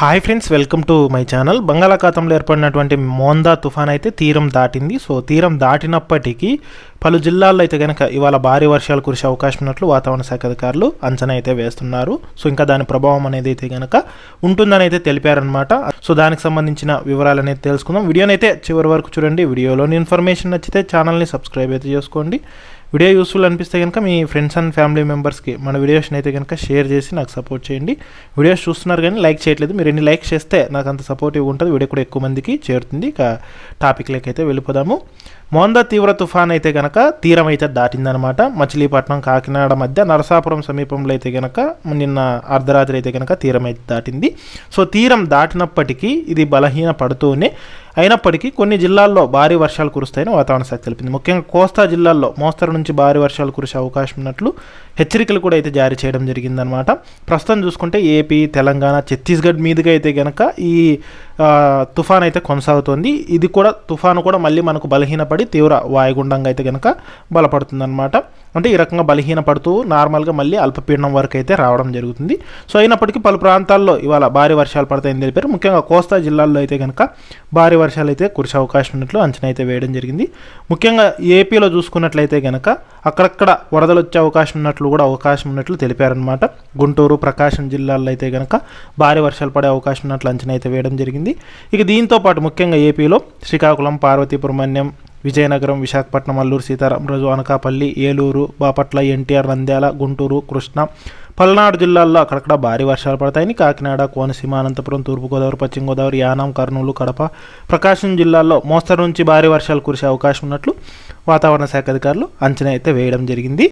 Hi friends welcome to my channel. బంగాళాఖాతంలో ఏర్పడినటువంటి మోందా తుఫాన్ అయితే తీరం దాటింది. సో తీరం దాటినప్పటికీ పలు జిల్లాల్లో అయితే కనుక ఇవాళ భారీ వర్షాలు కురిసే అవకాశం ఉన్నట్లు వాతావరణ శాఖ అధికారులు అంచనా అయితే వేస్తున్నారు. సో ఇంకా దాని ప్రభావం అనేది అయితే కనుక ఉంటుందని అయితే తెలిపారనమాట సో దానికి సంబంధించిన వివరాలు అనేది తెలుసుకుందాం. వీడియోనైతే చివరి వరకు చూడండి. వీడియోలోని ఇన్ఫర్మేషన్ నచ్చితే ఛానల్ని సబ్స్క్రైబ్ అయితే చేసుకోండి. వీడియో యూస్ఫుల్ అనిపిస్తే కనుక మీ ఫ్రెండ్స్ అండ్ ఫ్యామిలీ మెంబర్స్కి మన వీడియోస్ని అయితే కనుక షేర్ చేసి నాకు సపోర్ట్ చేయండి. వీడియోస్ చూస్తున్నారు కానీ లైక్ చేయట్లేదు. మీరు ఎన్ని లైక్ చేస్తే నాకు అంత సపోర్టివ్గా ఉంటుంది. వీడియో కూడా ఎక్కువ మందికి చేరుతుంది. ఇక టాపిక్లోకి అయితే వెళ్ళిపోదాము. మోందా తీవ్ర తుఫాన్ అయితే కనుక తీరం అయితే దాటిందనమాట. మచిలీపట్నం కాకినాడ మధ్య నరసాపురం సమీపంలో అయితే గనక నిన్న అర్ధరాత్రి అయితే కనుక తీరం అయితే దాటింది. సో తీరం దాటినప్పటికీ ఇది బలహీన పడుతూనే అయినప్పటికీ కొన్ని జిల్లాల్లో భారీ వర్షాలు కురుస్తాయని వాతావరణ శాఖ తెలిపింది. ముఖ్యంగా కోస్తా జిల్లాల్లో మోస్తరు నుంచి భారీ వర్షాలు కురిసే అవకాశం ఉన్నట్లు హెచ్చరికలు కూడా అయితే జారీ చేయడం జరిగిందనమాట. ప్రస్తుతం చూసుకుంటే ఏపీ తెలంగాణ ఛత్తీస్గఢ్ మీదుగా అయితే కనుక ఈ తుఫాన్ అయితే కొనసాగుతోంది. ఇది కూడా తుఫాను కూడా మళ్ళీ మనకు బలహీనపడి తీవ్ర వాయుగుండంగా అయితే కనుక బలపడుతుందన్నమాట. అంటే ఈ రకంగా బలహీనపడుతూ నార్మల్గా మళ్ళీ అల్పపీడనం వరకు అయితే రావడం జరుగుతుంది. సో అయినప్పటికీ పలు ప్రాంతాల్లో ఇవాళ భారీ వర్షాలు పడతాయని తెలిపారు. ముఖ్యంగా కోస్తా జిల్లాల్లో అయితే కనుక భారీ వర్షాలు అయితే కురిసే అవకాశం ఉన్నట్లు అంచనా అయితే వేయడం జరిగింది. ముఖ్యంగా ఏపీలో చూసుకున్నట్లయితే కనుక అక్కడక్కడ వరదలు వచ్చే అవకాశం ఉన్నట్లు కూడా అవకాశం ఉన్నట్లు తెలిపారనమాట గుంటూరు ప్రకాశం జిల్లాల్లో అయితే కనుక భారీ వర్షాలు పడే అవకాశం ఉన్నట్లు అంచనా అయితే వేయడం జరిగింది. ఇక దీంతో పాటు ముఖ్యంగా ఏపీలో శ్రీకాకుళం పార్వతీపురమణ్యం విజయనగరం విశాఖపట్నం అల్లూరు సీతారామరాజు అనకాపల్లి ఏలూరు బాపట్ల ఎన్టీఆర్ నంద్యాల గుంటూరు కృష్ణ పల్నాడు జిల్లాల్లో అక్కడక్కడ భారీ వర్షాలు పడతాయని కాకినాడ కోనసీమ అనంతపురం తూర్పుగోదావరి పశ్చిమ గోదావరి యానాం కర్నూలు కడప ప్రకాశం జిల్లాల్లో మోస్తరు నుంచి భారీ వర్షాలు కురిసే అవకాశం ఉన్నట్లు వాతావరణ శాఖ అధికారులు అంచనా అయితే వేయడం జరిగింది.